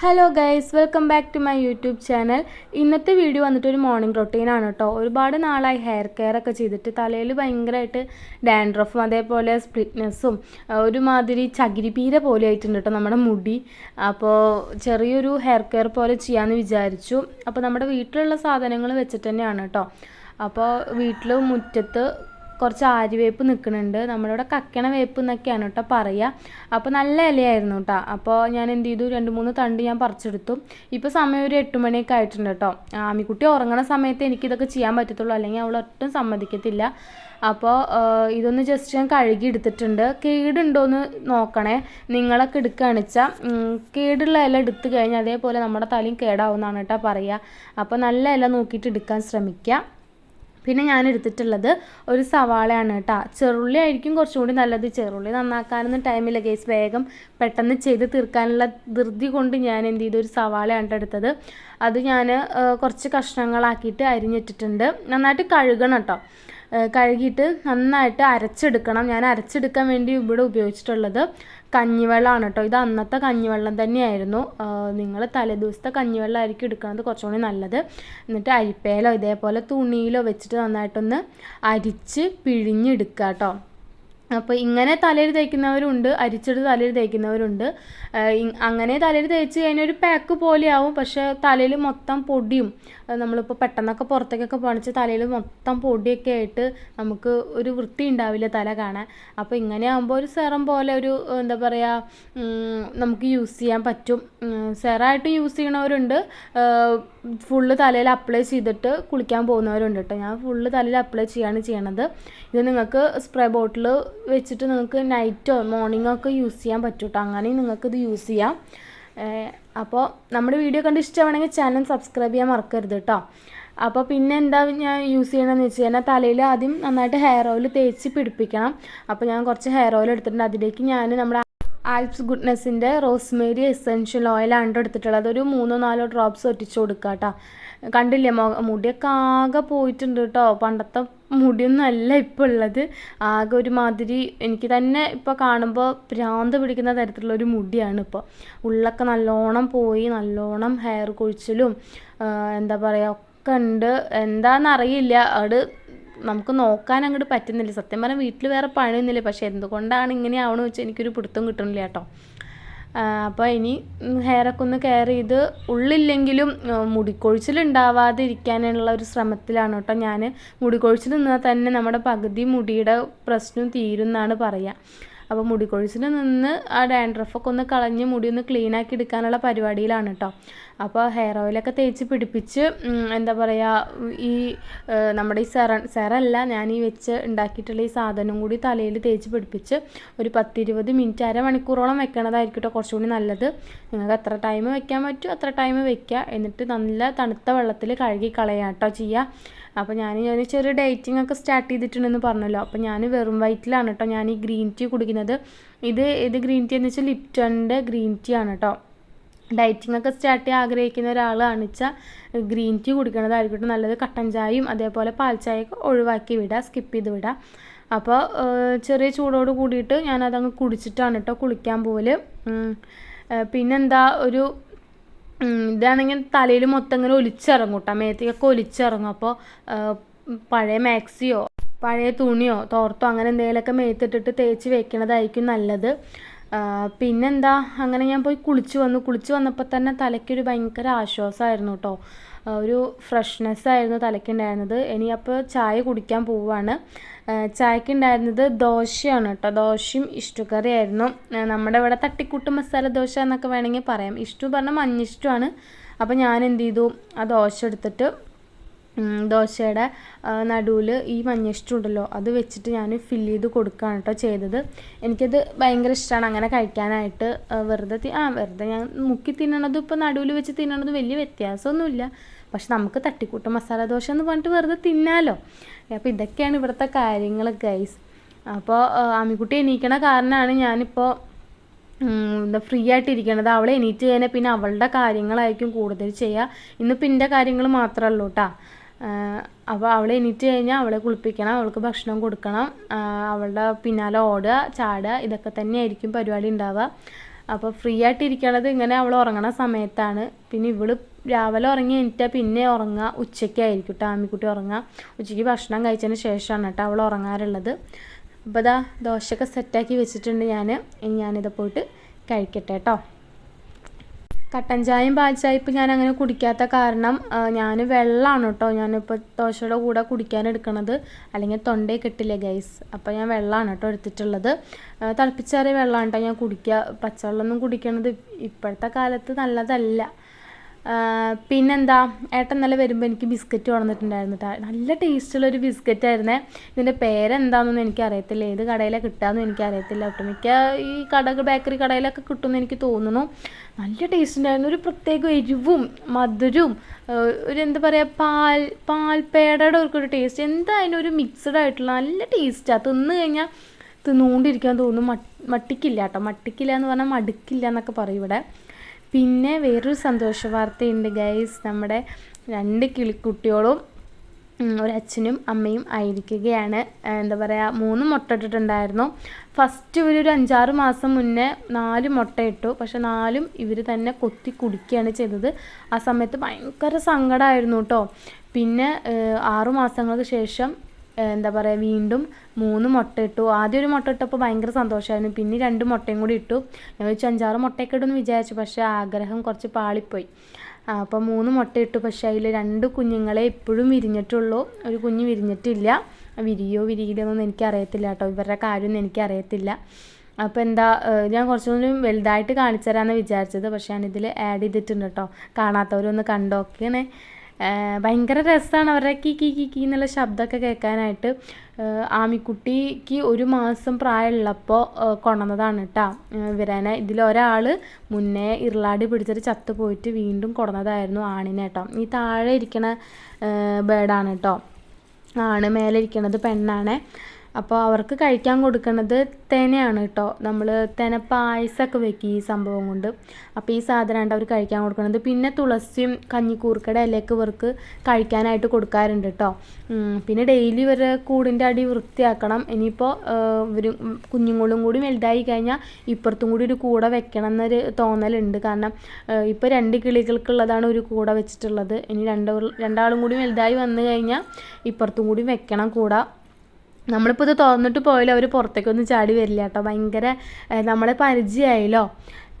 Hello guys welcome back to my YouTube channel ഇന്നത്തെ video വന്നിട്ട് ഒരു മോർണിംഗ് റൊട്ടീനാണ് കേട്ടോ ഒരുപാട് നാളായി ഹെയർ കെയർ ഒക്കെ ചെയ്തിട്ട് തലയിൽ ഭയങ്കരമായിട്ട് ഡാൻഡ്രഫും അതേപോലെ സ്പ്ലിറ്റ്നെസ്സും ഒരുമാതിരി ചകിരിപീര പോലെ ആയിട്ടുണ്ട് കേട്ടോ നമ്മുടെ മുടി. അപ്പോൾ ചെറിയൊരു ഹെയർ കെയർ പോലെ ചെയ്യാമെന്ന് വിചാരിച്ചു. അപ്പോൾ നമ്മുടെ വീട്ടിലുള്ള സാധനങ്ങൾ വെച്ചിട്ട് തന്നെയാണ് കേട്ടോ അപ്പോൾ വീട്ടിൽ മുറ്റത്ത് കുറച്ച് ആര്യവേപ്പ് നിൽക്കുന്നുണ്ട് നമ്മളിവിടെ കക്കണ വേപ്പ് എന്നൊക്കെയാണ് കേട്ടോ പറയുക അപ്പോൾ നല്ല ഇലയായിരുന്നു കേട്ടോ. അപ്പോൾ ഞാൻ എന്ത് ചെയ്തു? രണ്ട് മൂന്ന് തണ്ട് ഞാൻ പറിച്ചെടുത്തു. ഇപ്പോൾ സമയം ഒരു എട്ട് മണിയൊക്കെ ആയിട്ടുണ്ട് കേട്ടോ. ആമിക്കുട്ടി ഉറങ്ങണ സമയത്ത് എനിക്കിതൊക്കെ ചെയ്യാൻ പറ്റത്തുള്ളൂ. അല്ലെങ്കിൽ അവൾ ഒട്ടും സമ്മതിക്കത്തില്ല. അപ്പോൾ ഇതൊന്ന് ജസ്റ്റ് ഞാൻ കഴുകി എടുത്തിട്ടുണ്ട്. കേടുണ്ടോയെന്ന് നോക്കണേ. നിങ്ങളൊക്കെ എടുക്കുകയാണെന്ന് കേടുള്ള ഇല എടുത്തു കഴിഞ്ഞാൽ അതേപോലെ നമ്മുടെ തലയും കേടാവുന്നതാണ് കേട്ടോ പറയുക അപ്പോൾ നല്ല ഇല നോക്കിയിട്ട് എടുക്കാൻ ശ്രമിക്കുക പിന്നെ ഞാൻ എടുത്തിട്ടുള്ളത് ഒരു സവാളയാണ് കേട്ടോ ചെറുള്ളി ആയിരിക്കും കുറച്ചും കൂടി നല്ലത്. ചെറുള്ളി നന്നാക്കാനൊന്നും ടൈമില്ല കേസ് വേഗം പെട്ടെന്ന് ചെയ്ത് തീർക്കാനുള്ള ധൃതി കൊണ്ട് ഞാൻ എന്ത് ചെയ്തു? ഒരു സവാളയാണ് എടുത്തത്. അത് ഞാൻ കുറച്ച് കഷ്ണങ്ങളാക്കിയിട്ട് അരിഞ്ഞിട്ടിട്ടുണ്ട്. നന്നായിട്ട് കഴുകണം കേട്ടോ കഴുകിയിട്ട് നന്നായിട്ട് അരച്ചെടുക്കണം. ഞാൻ അരച്ചെടുക്കാൻ വേണ്ടി ഇവിടെ ഉപയോഗിച്ചിട്ടുള്ളത്. കഞ്ഞിവെള്ളമാണ് കേട്ടോ ഇത് അന്നത്തെ കഞ്ഞിവെള്ളം തന്നെയായിരുന്നു. നിങ്ങൾ തലേദിവസത്തെ കഞ്ഞിവെള്ളമായിരിക്കും എടുക്കുന്നത് കുറച്ചുകൂടി നല്ലത്. എന്നിട്ട് അരിപ്പയിലോ ഇതേപോലെ തുണിയിലോ വെച്ചിട്ട് നന്നായിട്ടൊന്ന് അരിച്ച് പിഴിഞ്ഞെടുക്കുക കേട്ടോ അപ്പോൾ ഇങ്ങനെ തലയിൽ തേക്കുന്നവരുണ്ട് അരിച്ചെടുത്ത് തലയിൽ തേക്കുന്നവരുണ്ട്. അങ്ങനെ തലയിൽ തേച്ച് കഴിഞ്ഞാൽ ഒരു പാക്ക് പോലെയാവും പക്ഷേ തലയിൽ മൊത്തം പൊടിയും നമ്മളിപ്പോൾ പെട്ടെന്നൊക്കെ പുറത്തേക്കൊക്കെ പണിച്ച് തലയിൽ മൊത്തം പൊടിയൊക്കെ ആയിട്ട് നമുക്ക് ഒരു വൃത്തി ഉണ്ടാവില്ല തല കാണാൻ. അപ്പോൾ ഇങ്ങനെ ആകുമ്പോൾ ഒരു സെറം പോലെ ഒരു എന്താ പറയുക നമുക്ക് യൂസ് ചെയ്യാൻ പറ്റും. സെറായിട്ട് യൂസ് ചെയ്യണവരുണ്ട്. ഫുള്ള് തലയിൽ അപ്ലൈ ചെയ്തിട്ട് കുളിക്കാൻ പോകുന്നവരുണ്ട് കേട്ടോ. ഞാൻ ഫുള്ള് തലയിൽ അപ്ലൈ ചെയ്യാണ് ചെയ്യണത്. ഇത് നിങ്ങൾക്ക് സ്പ്രേ ബോട്ടിൽ വെച്ചിട്ട് നിങ്ങൾക്ക് നൈറ്റോ മോർണിംഗോ ഒക്കെ യൂസ് ചെയ്യാൻ പറ്റും കേട്ടോ അങ്ങനെയും നിങ്ങൾക്ക് ഇത് യൂസ് ചെയ്യാം അപ്പോൾ നമ്മുടെ വീഡിയോ കണ്ട് ഇഷ്ടമാണെങ്കിൽ ചാനൽ സബ്സ്ക്രൈബ് ചെയ്യാൻ മറക്കരുത് കേട്ടോ അപ്പോൾ പിന്നെ എന്താ ഞാൻ യൂസ് ചെയ്യണമെന്ന് വെച്ച് കഴിഞ്ഞാൽ തലയിൽ ആദ്യം നന്നായിട്ട് ഹെയർ ഓയിൽ തേച്ച് പിടിപ്പിക്കണം. അപ്പോൾ ഞാൻ കുറച്ച് ഹെയർ ഓയിൽ എടുത്തിട്ടുണ്ട്. അതിലേക്ക് ഞാൻ നമ്മുടെ ആൽപ്സ് ഗുഡ്നെസ്സിന്റെ റോസ്മേരി എസെൻഷ്യൽ ഓയിലാണ് എടുത്തിട്ടുള്ളത്. അതൊരു മൂന്നോ നാലോ ഡ്രോപ്സ് ഒറ്റിച്ച് കൊടുക്കുക കേട്ടോ കണ്ടില്ലേ മുടിയൊക്കെ ആകെ പോയിട്ടുണ്ട് കേട്ടോ പണ്ടത്തെ മുടിയൊന്നും അല്ല ഇപ്പോൾ ഉള്ളത് ആകെ ഒരുമാതിരി എനിക്ക് തന്നെ ഇപ്പോൾ കാണുമ്പോൾ ഭ്രാന്ത് പിടിക്കുന്ന തരത്തിലുള്ള ഒരു മുടിയാണ് ഇപ്പോൾ ഉള്ളൊക്കെ നല്ലോണം പോയി നല്ലോണം ഹെയർ കൊഴിച്ചിലും എന്താ പറയുക ഒക്കെ ഉണ്ട്. എന്താണെന്നറിയില്ല അവിടെ നമുക്ക് നോക്കാൻ അങ്ങോട്ട് പറ്റുന്നില്ല. സത്യം പറഞ്ഞാൽ വീട്ടിൽ വേറെ പണിയൊന്നുമില്ല. പക്ഷേ എന്തുകൊണ്ടാണ് ഇങ്ങനെ ആവണമെന്ന് വെച്ചാൽ എനിക്കൊരു പിടുത്തം കിട്ടുന്നില്ല കേട്ടോ. അപ്പോൾ ഇനി ഹെയറൊക്കെ ഒന്ന് കെയർ ചെയ്ത് ഉള്ളില്ലെങ്കിലും മുടിക്കൊഴിച്ചിൽ ഉണ്ടാവാതെ ഇരിക്കാനുള്ള ഒരു ശ്രമത്തിലാണ് കേട്ടോ ഞാൻ മുടിക്കൊഴിച്ചിൽ നിന്നാൽ തന്നെ നമ്മുടെ പകുതി മുടിയുടെ പ്രശ്നം തീരും എന്നാണ് പറയുക അപ്പോൾ മുടിക്കൊഴിച്ചിൽ നിന്ന് ആ ഡാൻഡ്രഫൊക്കെ ഒന്ന് കളഞ്ഞ് മുടി ഒന്ന് ക്ലീൻ ആക്കി എടുക്കാനുള്ള പരിപാടിയിലാണ് കേട്ടോ. അപ്പോൾ ഹെയർ ഓയിലൊക്കെ തേച്ച് പിടിപ്പിച്ച് എന്താ പറയുക ഈ നമ്മുടെ ഈ സെറ സെറല്ല ഞാൻ ഈ വെച്ച് ഉണ്ടാക്കിയിട്ടുള്ള ഈ സാധനം കൂടി തലയിൽ തേച്ച് പിടിപ്പിച്ച് ഒരു പത്തിരുപത് മിനിറ്റ് അരമണിക്കൂറോളം വെക്കണതായിരിക്കും കേട്ടോ കുറച്ചുകൂടി നല്ലത്. നിങ്ങൾക്ക് എത്ര ടൈം വെക്കാൻ പറ്റും അത്ര ടൈം വെക്കുക എന്നിട്ട് നല്ല തണുത്ത വെള്ളത്തിൽ കഴുകി കളയാം കേട്ടോ ചെയ്യുക അപ്പോൾ ഞാൻ ഞാൻ ചെറിയ ഡേറ്റിംഗ് ഒക്കെ സ്റ്റാർട്ട് ചെയ്തിട്ടുണ്ടെന്ന് പറഞ്ഞല്ലോ. അപ്പോൾ ഞാൻ വെറും വൈറ്റിലാണ് കേട്ടോ ഞാൻ ഈ ഗ്രീൻ ടീ കുടിക്കുന്നത്. ഇത് ഇത് ഗ്രീൻ ടീ എന്ന് വെച്ചാൽ ലിപ്റ്റണിന്റെ ഗ്രീൻ ടീ ആണ് കേട്ടോ ഡയറ്റിംഗ് ഒക്കെ സ്റ്റാർട്ട് ചെയ്യാൻ ആഗ്രഹിക്കുന്ന ഒരാളാണ് വെച്ചാൽ ഗ്രീൻ ടീ കുടിക്കണതായിരിക്കട്ടെ. നല്ലത് കട്ടൻ ചായയും അതേപോലെ പാൽ ചായയൊക്കെ ഒഴിവാക്കി വിടുക സ്കിപ്പ് ചെയ്ത് വിടുക അപ്പോൾ ചെറിയ ചൂടോട് കൂടിയിട്ട് ഞാനതങ്ങ് കുടിച്ചിട്ടാണ് കേട്ടോ കുളിക്കാൻ പോകൽ പിന്നെന്താ ഒരു ഇതാണെങ്കിൽ തലയിൽ മൊത്തം ഇങ്ങനെ ഒലിച്ചിറങ്ങും കേട്ടോ മേത്തേക്കൊക്കെ ഒലിച്ചിറങ്ങും. അപ്പോൾ പഴയ മാക്സിയോ പഴയ തുണിയോ തോർത്തോ അങ്ങനെ എന്തെങ്കിലുമൊക്കെ മേത്തിട്ടിട്ട് തേച്ച് വെക്കണതായിരിക്കും നല്ലത്. പിന്നെന്താ? അങ്ങനെ ഞാൻ പോയി കുളിച്ചു വന്നു. കുളിച്ചു വന്നപ്പോൾ തന്നെ തലയ്ക്കൊരു ഭയങ്കര ആശ്വാസമായിരുന്നു കേട്ടോ ഒരു ഫ്രഷ്നെസ് ആയിരുന്നു തലയ്ക്കുണ്ടായിരുന്നത്. ഇനി അപ്പോൾ ചായ കുടിക്കാൻ പോവുകയാണ് ചായക്ക് ഉണ്ടായിരുന്നത് ദോശയാണ് കേട്ടോ ദോശയും ഇഷ്ടക്കറിയായിരുന്നു നമ്മുടെ ഇവിടെ തട്ടിക്കൂട്ട് മസാല ദോശ എന്നൊക്കെ വേണമെങ്കിൽ പറയാം. ഇഷ്ടു പറഞ്ഞാൽ മഞ്ഞിഷ്ടമാണ് അപ്പോൾ ഞാൻ എന്ത് ചെയ്തു? ആ ദോശ എടുത്തിട്ട് ദോശയുടെ നടുവിൽ ഈ മഞ്ഞിഷ്ടം ഉണ്ടല്ലോ അത് വെച്ചിട്ട് ഞാൻ ഫില്ല് ചെയ്ത് കൊടുക്കുകയാണ് കേട്ടോ ചെയ്തത്. എനിക്കത് ഭയങ്കര ഇഷ്ടമാണ് അങ്ങനെ കഴിക്കാനായിട്ട്. വെറുതെ ആ വെറുതെ ഞാൻ മുക്കി തിന്നണതും ഇപ്പോൾ നടുവിൽ വെച്ച് തിന്നണതും വലിയ വ്യത്യാസമൊന്നുമില്ല. പക്ഷെ നമുക്ക് തട്ടിക്കൂട്ട മസാല ദോശ എന്ന് പറഞ്ഞിട്ട് വെറുതെ തിന്നാലോ. അപ്പോൾ ഇതൊക്കെയാണ് ഇവിടുത്തെ കാര്യങ്ങൾ ഗൈസ് അപ്പോൾ അമ്മിക്കുട്ടി എണീക്കണ കാരണമാണ് ഞാനിപ്പോൾ എന്താ ഫ്രീ ആയിട്ട് അവളെ എണീറ്റ് കഴിഞ്ഞാൽ പിന്നെ അവളുടെ കാര്യങ്ങളായിരിക്കും കൂടുതൽ ചെയ്യുക ഇന്നിപ്പോൾ എന്റെ കാര്യങ്ങൾ മാത്രമേ ഉള്ളൂ കേട്ടോ അപ്പോൾ അവളെ എണീറ്റ് കഴിഞ്ഞാൽ അവളെ കുളിപ്പിക്കണം അവൾക്ക് ഭക്ഷണം കൊടുക്കണം അവളുടെ പിന്നാലെ ഓടുക ചാടുക ഇതൊക്കെ തന്നെയായിരിക്കും പരിപാടി ഉണ്ടാവുക. അപ്പോൾ ഫ്രീ ആയിട്ട് ഇരിക്കണത് ഇങ്ങനെ അവൾ ഉറങ്ങണ സമയത്താണ്. പിന്നെ ഇവൾ രാവിലെ ഉറങ്ങി എണീറ്റാൽ പിന്നെ ഉറങ്ങുക. ഉച്ചയ്ക്കായിരിക്കും കേട്ടോ ആമിക്കുട്ടി ഉറങ്ങുക. ഉച്ചയ്ക്ക് ഭക്ഷണം കഴിച്ചതിന് ശേഷമാണ് കേട്ടോ അവൾ ഉറങ്ങാറുള്ളത്. അപ്പോൾ ഇതാ ദോശയൊക്കെ സെറ്റാക്കി വെച്ചിട്ടുണ്ട് ഞാൻ ഇനി ഞാനിത് പോയിട്ട് കഴിക്കട്ടെ കേട്ടോ കട്ടൻ ചായയും പാൽ ചായ ഇപ്പം ഞാൻ അങ്ങനെ കുടിക്കാത്ത കാരണം ഞാൻ വെള്ളമാണ് കേട്ടോ. ഞാനിപ്പോൾ ദോശയുടെ കൂടെ കുടിക്കാൻ എടുക്കണത്. അല്ലെങ്കിൽ തൊണ്ടേ കിട്ടില്ല ഗൈസ് അപ്പോൾ ഞാൻ വെള്ളമാണ് കേട്ടോ എടുത്തിട്ടുള്ളത്. തിളപ്പിച്ചേറിയ വെള്ളമാണ് കേട്ടോ ഞാൻ കുടിക്കുക. പച്ചവെള്ളമൊന്നും കുടിക്കണത് ഇപ്പോഴത്തെ കാലത്ത് നല്ലതല്ല. പിന്നെന്താ? ഏട്ടൻ നല്ല വരുമ്പോൾ എനിക്ക് ബിസ്ക്കറ്റ് കൊണ്ടുവന്നിട്ടുണ്ടായിരുന്നു നല്ല ടേസ്റ്റുള്ളൊരു ബിസ്ക്കറ്റ് ആയിരുന്നേ. ഇതിന്റെ പേരെന്താണെന്നൊന്നും എനിക്കറിയത്തില്ല. ഏത് കടയിലാണ് കിട്ടാമെന്നും എനിക്കറിയത്തില്ല. ഒട്ടുമിക്ക ഈ കട ബേക്കറി കടയിലൊക്കെ കിട്ടുമെന്ന് എനിക്ക് തോന്നുന്നു. നല്ല ടേസ്റ്റ് ഉണ്ടായിരുന്നു. ഒരു പ്രത്യേക എരിവും മധുരവും ഒരു എന്താ പറയുക പാൽ പാൽപേടയുടെ ഒരു ടേസ്റ്റ്. എന്താ ഒരു മിക്സഡ് ആയിട്ടുള്ള നല്ല ടേസ്റ്റാണ് തിന്ന് കഴിഞ്ഞാൽ തിന്നുകൊണ്ടിരിക്കാൻ തോന്നും. മട്ട് മട്ടിക്കില്ല കേട്ടോ മട്ടിക്കില്ല എന്ന് പറഞ്ഞാൽ മടുക്കില്ല എന്നൊക്കെ പറയും ഇവിടെ. പിന്നെ വേറൊരു സന്തോഷ വാർത്തയുണ്ട് ഗൈസ് നമ്മുടെ രണ്ട് കിളിക്കുട്ടികളും അച്ഛനും അമ്മയും ആയിരിക്കുകയാണ്. എന്താ പറയുക മൂന്ന് മുട്ട ഇട്ടിട്ടുണ്ടായിരുന്നു. ഫസ്റ്റ് ഇവർ ഒരു അഞ്ചാറ് മാസം മുന്നേ നാല് മുട്ടയിട്ടു പക്ഷെ നാലും ഇവർ തന്നെ കൊത്തി കുടിക്കുകയാണ് ചെയ്തത്. ആ സമയത്ത് ഭയങ്കര സങ്കടമായിരുന്നു കേട്ടോ. പിന്നെ ആറു മാസങ്ങൾക്ക് ശേഷം എന്താ പറയുക വീണ്ടും മൂന്ന് മുട്ട ഇട്ടു. ആദ്യം ഒരു മുട്ട ഇട്ടപ്പോൾ ഭയങ്കര സന്തോഷമായിരുന്നു പിന്നെ രണ്ട് മുട്ടയും കൂടി ഇട്ടു. ഞാൻ വെച്ചു അഞ്ചാറ് മുട്ടയൊക്കെ ഇടുമെന്ന് വിചാരിച്ചു പക്ഷേ ആഗ്രഹം കുറച്ച് പാളിപ്പോയി. അപ്പോൾ മൂന്ന് മുട്ട ഇട്ടു. പക്ഷേ അതിൽ രണ്ട് കുഞ്ഞുങ്ങളെ ഇപ്പോഴും വിരിഞ്ഞിട്ടുള്ളൂ. ഒരു കുഞ്ഞ് വിരിഞ്ഞിട്ടില്ല. വിരിയോ വിരിയില്ലെന്നൊന്നും എനിക്കറിയത്തില്ല കേട്ടോ. ഇവരുടെ കാര്യമൊന്നും എനിക്കറിയത്തില്ല. അപ്പോൾ എന്താ ഞാൻ കുറച്ചുകൂടി വലുതായിട്ട് കാണിച്ചു തരാമെന്ന് വിചാരിച്ചത്. പക്ഷേ ഞാനിതിൽ ആഡ് ചെയ്തിട്ടുണ്ട് കേട്ടോ. കാണാത്തവരൊന്ന് കണ്ടോക്കണേ ഏഹ് ഭയങ്കര രസമാണ് അവരുടെ കി കി കി കി എന്നുള്ള ശബ്ദമൊക്കെ കേൾക്കാനായിട്ട്. ആമിക്കുട്ടിക്ക് ഒരു മാസം പ്രായമുള്ളപ്പോൾ കൊണ്ടുവന്നതാണ് കേട്ടോ ഇവരനെ ഇതിലൊരാൾ മുന്നേ ഇർലാടി പിടിച്ചിട്ട് ചത്തു പോയിട്ട് വീണ്ടും കൊണ്ടുവന്നതായിരുന്നു ആണിനെ കേട്ടോ ഈ താഴെ ഇരിക്കണ ബേഡാണ് കേട്ടോ ആണ് മേലെ ഇരിക്കണത് പെണ്ണാണ്. അപ്പോൾ അവർക്ക് കഴിക്കാൻ കൊടുക്കുന്നത് തേനയാണ് കേട്ടോ നമ്മൾ തേന പായസമൊക്കെ വെക്കും ഈ സംഭവം കൊണ്ട്. അപ്പോൾ ഈ സാധനമാണ് അവർ കഴിക്കാൻ കൊടുക്കുന്നത് പിന്നെ തുളസിയും കഞ്ഞിക്കൂർക്കയുടെ ഇലയൊക്കെ ഇവർക്ക് കഴിക്കാനായിട്ട് കൊടുക്കാറുണ്ട് കേട്ടോ പിന്നെ ഡെയിലി ഇവരെ കൂടിന്റെ അടി വൃത്തിയാക്കണം. ഇനിയിപ്പോൾ ഇവർ കുഞ്ഞുങ്ങളും കൂടി വലുതായി കഴിഞ്ഞാൽ ഇപ്പുറത്തും കൂടി ഒരു കൂട വെക്കണം എന്നൊരു തോന്നലുണ്ട്. കാരണം ഇപ്പോൾ രണ്ട് കിളികൾക്കുള്ളതാണ് ഒരു കൂട വെച്ചിട്ടുള്ളത്. ഇനി രണ്ട് രണ്ടാളും കൂടി വലുതായി വന്നു കഴിഞ്ഞാൽ ഇപ്പുറത്തും കൂടി വെക്കണം കൂട. നമ്മളിപ്പോൾ ഇത് തുറന്നിട്ട് പോയാലും അവർ പുറത്തേക്കൊന്നും ചാടി വരില്ല കേട്ടോ. ഭയങ്കര നമ്മളെ പരിചയമായല്ലോ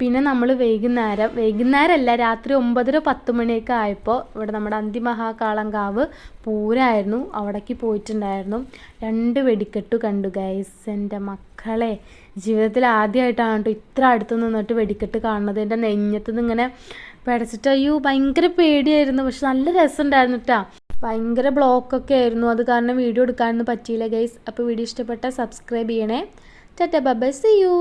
പിന്നെ നമ്മൾ വൈകുന്നേരം വൈകുന്നേരമല്ല രാത്രി ഒമ്പതര പത്ത് മണിയൊക്കെ ആയപ്പോൾ ഇവിടെ നമ്മുടെ അന്തിമഹാകാളങ്കാവ് പൂരായിരുന്നു. അവിടേക്ക് പോയിട്ടുണ്ടായിരുന്നു. രണ്ട് വെടിക്കെട്ട് കണ്ടു ഗൈസ് എന്റെ മക്കളെ ജീവിതത്തിൽ ആദ്യമായിട്ടാണ് കേട്ടോ ഇത്ര അടുത്ത് നിന്നിട്ട് വെടിക്കെട്ട് കാണുന്നത്. എന്റെ നെഞ്ഞത്ത് നിന്ന് ഇങ്ങനെ പിടച്ചിട്ട് അയ്യോ ഭയങ്കര പേടിയായിരുന്നു. പക്ഷെ നല്ല രസമുണ്ടായിരുന്നു കേട്ടോ ഭയങ്കര ബ്ലോക്കൊക്കെ ആയിരുന്നു. അത് കാരണം വീഡിയോ എടുക്കാനൊന്നും പറ്റിയില്ല ഗൈസ് അപ്പോൾ വീഡിയോ ഇഷ്ടപ്പെട്ടാൽ സബ്സ്ക്രൈബ് ചെയ്യണേ. Tata by C U